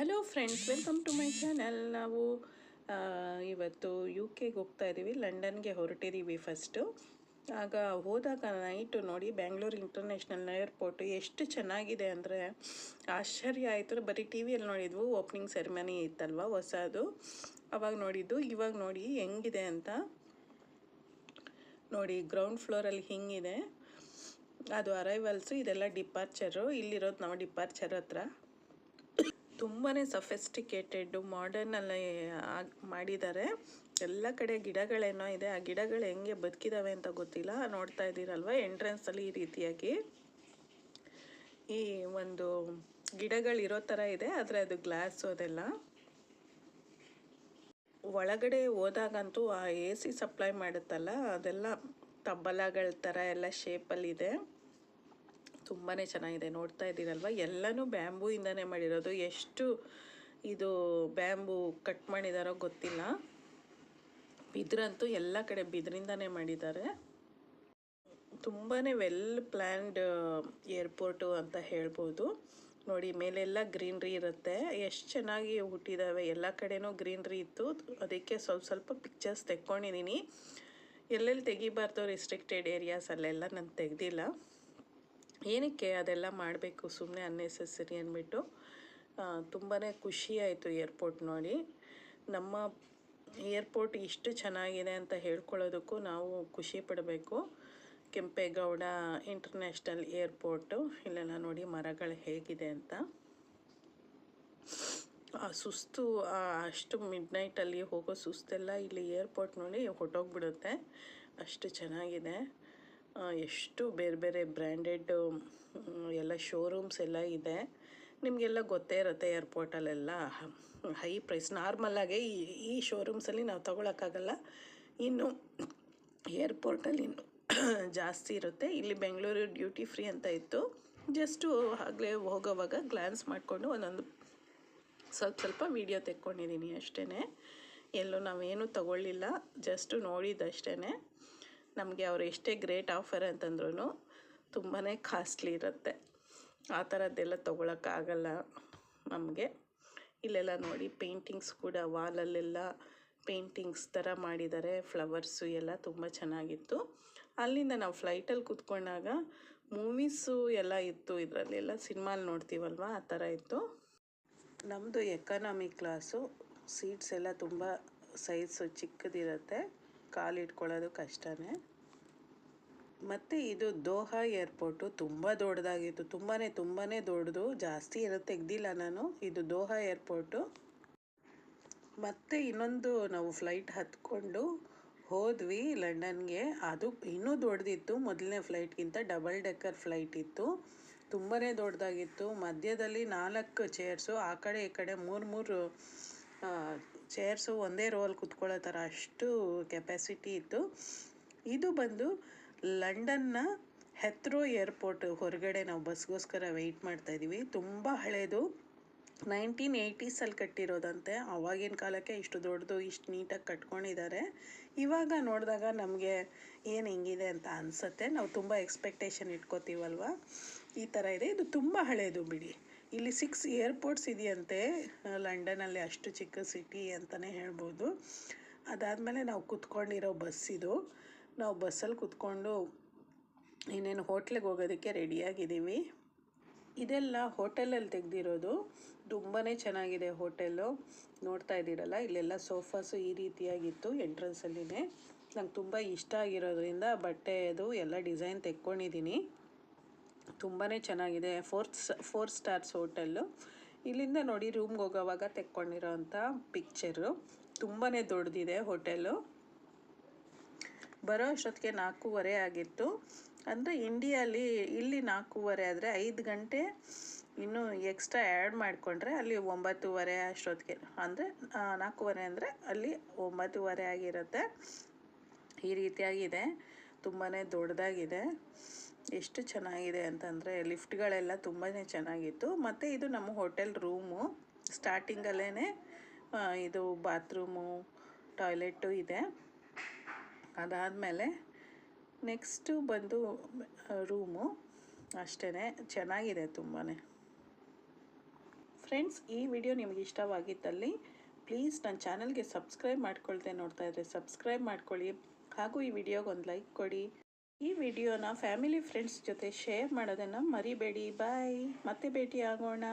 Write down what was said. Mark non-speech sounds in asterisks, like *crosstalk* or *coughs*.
Hello friends welcome to my channel ನಾವು ಇವತ್ತು you ಕೆಗೆ ಹೋಗ್ತಾ ಇದ್ದೀವಿ ಲಂಡನ್ಗೆ ಹೊರಟಿದ್ದೀವಿ ಫಸ್ಟು ಆಗ ಹೋದಾಗ ನೈಟು ನೋಡಿ ಬ್ಯಾಂಗ್ಳೂರು ಇಂಟರ್ನ್ಯಾಷನಲ್ ಏರ್ಪೋರ್ಟ್ ಎಷ್ಟು ಚೆನ್ನಾಗಿದೆ ಅಂದರೆ ಆಶ್ಚರ್ಯ ಆಯಿತು. ಬರೀ ಟಿ ವಿಯಲ್ಲಿ ನೋಡಿದ್ವು. ಓಪನಿಂಗ್ ಸೆರೆಮನಿ ಇತ್ತಲ್ವ ಹೊಸದು. ಅವಾಗ ನೋಡಿದ್ದು. ಇವಾಗ ನೋಡಿ ಹೆಂಗಿದೆ ಅಂತ ನೋಡಿ ಗ್ರೌಂಡ್ ಫ್ಲೋರಲ್ಲಿ ಹಿಂಗಿದೆ. ಅದು ಅರೈವಲ್ಸು ಇದೆಲ್ಲ ಡಿಪಾರ್ಚರು ಇಲ್ಲಿರೋದು ನಾವು ಡಿಪಾರ್ಚರ್ ಹತ್ರ. ತುಂಬಾ ಸಫೆಸ್ಟಿಕೇಟೆಡ್ ಮಾಡರ್ನಲ್ಲಿ ಮಾಡಿದ್ದಾರೆ. ಎಲ್ಲ ಕಡೆ ಗಿಡಗಳೇನೋ ಇದೆ, ಆ ಗಿಡಗಳು ಹೆಂಗೆ ಬದುಕಿದಾವೆ ಅಂತ ಗೊತ್ತಿಲ್ಲ. ನೋಡ್ತಾ ಇದ್ದೀರಲ್ವ ಎಂಟ್ರೆನ್ಸಲ್ಲಿ ಈ ರೀತಿಯಾಗಿ. ಈ ಒಂದು ಗಿಡಗಳಿರೋ ಥರ ಇದೆ, ಆದರೆ ಅದು ಗ್ಲಾಸು ಅದೆಲ್ಲ. ಒಳಗಡೆ ಹೋದಾಗಂತೂ ಆ ಎ ಸಿ ಸಪ್ಲೈ ಮಾಡುತ್ತಲ್ಲ, ಅದೆಲ್ಲ ತಬ್ಬಲಗಳ ಥರ ಎಲ್ಲ ಶೇಪಲ್ಲಿದೆ ತುಂಬಾ ಚೆನ್ನಾಗಿದೆ. ನೋಡ್ತಾ ಇದ್ದೀರಲ್ವ? ಎಲ್ಲನೂ ಬ್ಯಾಂಬೂಯಿಂದನೇ ಮಾಡಿರೋದು. ಎಷ್ಟು ಇದು ಬ್ಯಾಂಬೂ ಕಟ್ ಮಾಡಿದಾರೋ ಗೊತ್ತಿಲ್ಲ. ಬಿದ್ರಂತೂ ಎಲ್ಲ ಕಡೆ ಬಿದ್ರಿಂದನೇ ಮಾಡಿದ್ದಾರೆ. ತುಂಬಾ ವೆಲ್ ಪ್ಲ್ಯಾನ್ಡ್ ಏರ್ಪೋರ್ಟು ಅಂತ ಹೇಳ್ಬೋದು. ನೋಡಿ, ಮೇಲೆಲ್ಲ ಗ್ರೀನ್ರಿ ಇರುತ್ತೆ. ಎಷ್ಟು ಚೆನ್ನಾಗಿ ಹುಟ್ಟಿದ್ದಾವೆ ಎಲ್ಲ ಕಡೆನೂ ಗ್ರೀನ್ರಿ ಇತ್ತು. ಅದಕ್ಕೆ ಸ್ವಲ್ಪ ಸ್ವಲ್ಪ ಪಿಕ್ಚರ್ಸ್ ತೆಕ್ಕೊಂಡಿದ್ದೀನಿ ಎಲ್ಲೆಲ್ಲಿ ತೆಗಿಬಾರ್ದು ರಿಸ್ಟ್ರಿಕ್ಟೆಡ್ ಏರಿಯಾಸ್ ಅಲ್ಲೆಲ್ಲ ನಾನು ತೆಗ್ದಿಲ್ಲ. ಏನಕ್ಕೆ ಅದೆಲ್ಲ ಮಾಡಬೇಕು ಸುಮ್ಮನೆ ಅನ್ನೆಸೆಸರಿ ಅಂದ್ಬಿಟ್ಟು ತುಂಬಾ ಖುಷಿ ಆಯಿತು ಏರ್ಪೋರ್ಟ್ ನೋಡಿ. ನಮ್ಮ ಏರ್ಪೋರ್ಟ್ ಇಷ್ಟು ಚೆನ್ನಾಗಿದೆ ಅಂತ ಹೇಳ್ಕೊಳ್ಳೋದಕ್ಕೂ ನಾವು ಖುಷಿ ಪಡಬೇಕು. ಕೆಂಪೇಗೌಡ ಇಂಟರ್ನ್ಯಾಷನಲ್ ಏರ್ಪೋರ್ಟು ಇಲ್ಲೆಲ್ಲ ನೋಡಿ ಮರಗಳು ಹೇಗಿದೆ ಅಂತ. ಆ ಸುಸ್ತು ಅಷ್ಟು ಮಿಡ್ ನೈಟಲ್ಲಿ ಹೋಗೋ ಸುಸ್ತೆಲ್ಲ ಇಲ್ಲಿ ಏರ್ಪೋರ್ಟ್ ನೋಡಿ ಹೊಟ್ಟೋಗ್ಬಿಡುತ್ತೆ ಅಷ್ಟು ಚೆನ್ನಾಗಿದೆ. ಎಷ್ಟು ಬೇರೆ ಬೇರೆ ಬ್ರ್ಯಾಂಡೆಡ್ ಎಲ್ಲ ಶೋರೂಮ್ಸ್ ಎಲ್ಲ ಇದೆ. ನಿಮಗೆಲ್ಲ ಗೊತ್ತೇ ಇರುತ್ತೆ ಏರ್ಪೋರ್ಟಲ್ಲೆಲ್ಲ ಹೈ ಪ್ರೈಸ್ ನಾರ್ಮಲಾಗೆ ಈ ಈ ಶೋರೂಮ್ಸಲ್ಲಿ ನಾವು ತೊಗೊಳಕ್ಕಾಗಲ್ಲ. ಇನ್ನು ಏರ್ಪೋರ್ಟಲ್ಲಿ ಇನ್ನು *coughs* ಜಾಸ್ತಿ ಇರುತ್ತೆ. ಇಲ್ಲಿ ಬೆಂಗಳೂರು ಡ್ಯೂಟಿ ಫ್ರೀ ಅಂತ ಇತ್ತು. ಜಸ್ಟು ಆಗಲೇ ಹೋಗೋವಾಗ ಗ್ಲ್ಯಾನ್ಸ್ ಮಾಡಿಕೊಂಡು ಒಂದೊಂದು ಸ್ವಲ್ಪ ಸ್ವಲ್ಪ ವೀಡಿಯೋ ತೆಕ್ಕೊಂಡಿದ್ದೀನಿ ಅಷ್ಟೇ ಎಲ್ಲೂ ನಾವೇನು ತಗೊಳ್ಳಿಲ್ಲ. ಜಸ್ಟು ನೋಡಿದ್ದಷ್ಟೇ ನಮಗೆ ಅವರು ಎಷ್ಟೇ ಗ್ರೇಟ್ ಆಫರ್ ಅಂತಂದ್ರೂ ತುಂಬಾ ಕಾಸ್ಟ್ಲಿ ಇರುತ್ತೆ. ಆ ಥರದ್ದೆಲ್ಲ ತೊಗೊಳಕ್ಕಾಗಲ್ಲ ನಮಗೆ. ಇಲ್ಲೆಲ್ಲ ನೋಡಿ ಪೇಂಟಿಂಗ್ಸ್ ಕೂಡ ವಾಲಲ್ಲೆಲ್ಲ ಪೇಂಟಿಂಗ್ಸ್ ಥರ ಮಾಡಿದ್ದಾರೆ, ಫ್ಲವರ್ಸು ಎಲ್ಲ ತುಂಬ ಚೆನ್ನಾಗಿತ್ತು. ಅಲ್ಲಿಂದ ನಾವು ಫ್ಲೈಟಲ್ಲಿ ಕೂತ್ಕೊಂಡಾಗ ಮೂವೀಸು ಎಲ್ಲ ಇತ್ತು ಇದರಲ್ಲೆಲ್ಲ, ಸಿನಿಮಾಲ್ ನೋಡ್ತೀವಲ್ವ? ಆ ಥರ ಇತ್ತು. ನಮ್ಮದು ಎಕನಾಮಿ ಕ್ಲಾಸು, ಸೀಟ್ಸ್ ಎಲ್ಲ ತುಂಬ ಸೈಜು ಚಿಕ್ಕದಿರುತ್ತೆ. ಕಾಲಿಟ್ಕೊಳ್ಳೋದು ಕಷ್ಟನೇ. ಮತ್ತು ಇದು ದೋಹಾ ಏರ್ಪೋರ್ಟು ತುಂಬ ದೊಡ್ಡದಾಗಿತ್ತು. ತುಂಬಾ ತುಂಬಾ ದೊಡ್ಡದು. ಜಾಸ್ತಿ ಏನೂ ತೆಗ್ದಿಲ್ಲ ನಾನು. ಇದು ದೋಹಾ ಏರ್ಪೋರ್ಟು. ಮತ್ತು ಇನ್ನೊಂದು ನಾವು ಫ್ಲೈಟ್ ಹತ್ಕೊಂಡು ಹೋದ್ವಿ ಲಂಡನ್ಗೆ. ಅದು ಇನ್ನೂ ದೊಡ್ಡದಿತ್ತು. ಮೊದಲನೇ ಫ್ಲೈಟ್ಗಿಂತ ಡಬಲ್ ಡೆಕ್ಕರ್ ಫ್ಲೈಟ್ ಇತ್ತು. ತುಂಬಾ ದೊಡ್ಡದಾಗಿತ್ತು. ಮಧ್ಯದಲ್ಲಿ ನಾಲ್ಕು ಚೇರ್ಸು, ಆ ಕಡೆ ಈ ಕಡೆ ಮೂರು ಮೂರು ಚೇರ್ಸು ಒಂದೇ ರೋಲ್ ಕುತ್ಕೊಳ್ಳೋ ಥರ ಅಷ್ಟು ಕೆಪ್ಯಾಸಿಟಿ ಇತ್ತು. ಇದು ಬಂದು ಲಂಡನ್ನ ಹೆತ್ರೋ ಏರ್ಪೋರ್ಟ್ ಹೊರಗಡೆ ನಾವು ಬಸ್ಗೋಸ್ಕರ ವೆಯ್ಟ್ ಮಾಡ್ತಾ ಇದ್ದೀವಿ. ತುಂಬ ಹಳೇದು. ನೈನ್ಟೀನ್ ಏಯ್ಟೀಸಲ್ಲಿ ಕಟ್ಟಿರೋದಂತೆ. ಆವಾಗಿನ ಕಾಲಕ್ಕೆ ಇಷ್ಟು ದೊಡ್ಡದು, ಇಷ್ಟು ನೀಟಾಗಿ ಕಟ್ಕೊಂಡಿದ್ದಾರೆ. ಇವಾಗ ನೋಡಿದಾಗ ನಮಗೆ ಏನು ಹಿಂಗಿದೆ ಅಂತ ಅನಿಸುತ್ತೆ. ನಾವು ತುಂಬ ಎಕ್ಸ್ಪೆಕ್ಟೇಷನ್ ಇಟ್ಕೋತೀವಲ್ವ? ಈ ಥರ ಇದೆ. ಇದು ತುಂಬ ಹಳೇದು ಬಿಡಿ. ಇಲ್ಲಿ ಸಿಕ್ಸ್ ಏರ್ಪೋರ್ಟ್ಸ್ ಇದೆಯಂತೆ ಲಂಡನಲ್ಲಿ ಅಷ್ಟು ಚಿಕ್ಕ ಸಿಟಿ ಅಂತಲೇ ಹೇಳ್ಬೋದು. ಅದಾದಮೇಲೆ ನಾವು ಕುತ್ಕೊಂಡಿರೋ ಬಸ್ ಇದು. ನಾವು ಬಸ್ಸಲ್ಲಿ ಕುತ್ಕೊಂಡು ಇನ್ನೇನು ಹೋಟ್ಲಿಗೆ ಹೋಗೋದಕ್ಕೆ ರೆಡಿಯಾಗಿದ್ದೀವಿ ಇದೆಲ್ಲ ಹೋಟೆಲಲ್ಲಿ ತೆಗೆದಿರೋದು. ತುಂಬಾ ಚೆನ್ನಾಗಿದೆ ಹೋಟೆಲು ನೋಡ್ತಾ ಇದ್ದೀರಲ್ಲ, ಇಲ್ಲೆಲ್ಲ ಸೋಫಾಸು ಈ ರೀತಿಯಾಗಿತ್ತು ಎಂಟ್ರೆನ್ಸಲ್ಲಿನೇ ನಂಗೆ ತುಂಬ ಇಷ್ಟ ಆಗಿರೋದ್ರಿಂದ ಬಟ್ಟೆ ಅದು ಎಲ್ಲ ಡಿಸೈನ್ ತೆಕ್ಕೊಂಡಿದ್ದೀನಿ. ತುಂಬಾ ಚೆನ್ನಾಗಿದೆ. ಫೋರ್ ಫೋರ್ ಸ್ಟಾರ್ಸ್ ಹೋಟೆಲ್ಲು ಇಲ್ಲಿಂದ ನೋಡಿ ರೂಮ್ಗೆ ಹೋಗೋವಾಗ ತೆಕ್ಕೊಂಡಿರೋ ಅಂಥ ಪಿಕ್ಚರು ತುಂಬಾ ದೊಡ್ಡದಿದೆ ಹೋಟೆಲು ಬರೋ ಅಷ್ಟೊತ್ತಿಗೆ ನಾಲ್ಕೂವರೆ ಆಗಿತ್ತು. ಅಂದರೆ ಇಂಡಿಯಲ್ಲಿ ಇಲ್ಲಿ ನಾಲ್ಕೂವರೆ ಆದರೆ ಐದು ಗಂಟೆ ಇನ್ನೂ ಎಕ್ಸ್ಟ್ರಾ ಆ್ಯಡ್ ಮಾಡಿಕೊಂಡ್ರೆ ಅಲ್ಲಿ ಒಂಬತ್ತೂವರೆ ಅಷ್ಟೊತ್ತಿಗೆ. ಅಂದರೆ ನಾಲ್ಕೂವರೆ ಅಂದರೆ ಅಲ್ಲಿ ಒಂಬತ್ತುವರೆ ಆಗಿರುತ್ತೆ. ಈ ರೀತಿಯಾಗಿದೆ. ತುಂಬಾ ದೊಡ್ಡದಾಗಿದೆ ಎಷ್ಟು ಚೆನ್ನಾಗಿದೆ ಅಂತಂದರೆ ಲಿಫ್ಟ್ಗಳೆಲ್ಲ ತುಂಬಾ ಚೆನ್ನಾಗಿತ್ತು. ಮತ್ತು ಇದು ನಮ್ಮ ಹೋಟೆಲ್ ರೂಮು. ಸ್ಟಾರ್ಟಿಂಗಲ್ಲೇ ಇದು ಬಾತ್ರೂಮು ಟಾಯ್ಲೆಟು ಇದೆ. ಅದಾದಮೇಲೆ ನೆಕ್ಸ್ಟು ಬಂದು ರೂಮು. ಅಷ್ಟೇ ಚೆನ್ನಾಗಿದೆ ತುಂಬಾ ಫ್ರೆಂಡ್ಸ್, ಈ ವಿಡಿಯೋ ನಿಮಗೆ ಇಷ್ಟವಾಗಿದ್ದಲ್ಲಿ ಪ್ಲೀಸ್ ನನ್ನ ಚಾನಲ್ಗೆ ಸಬ್ಸ್ಕ್ರೈಬ್ ಮಾಡ್ಕೊಳ್ತೇನೆ ನೋಡ್ತಾ ಇದ್ದರೆ ಸಬ್ಸ್ಕ್ರೈಬ್ ಮಾಡ್ಕೊಳ್ಳಿ. ಹಾಗೂ ಈ ವಿಡಿಯೋಗೆ ಒಂದು ಲೈಕ್ ಕೊಡಿ. ಈ ವಿಡಿಯೋನ ಫ್ಯಾಮಿಲಿ ಫ್ರೆಂಡ್ಸ್ ಜೊತೆ ಶೇರ್ ಮಾಡೋದನ್ನು ಮರಿಬೇಡಿ. ಬಾಯ್. ಮತ್ತೆ ಭೇಟಿ ಆಗೋಣ